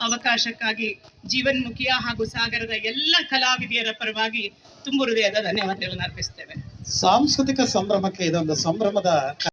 ಅವಕಾಶಕ್ಕಾಗಿ ಜೀವನ್ಮುಖಿಯ ಹಾಗೂ ಸಾಗರದ ಎಲ್ಲ ಕಲಾವಿದೆಯರ ಪರವಾಗಿ ತುಂಬು ಹೃದಯದ ಧನ್ಯವಾದಗಳನ್ನು ಅರ್ಪಿಸ್ತೇವೆ ಸಾಂಸ್ಕೃತಿಕ ಸಂಭ್ರಮಕ್ಕೆ ಇದೊಂದು ಸಂಭ್ರಮದ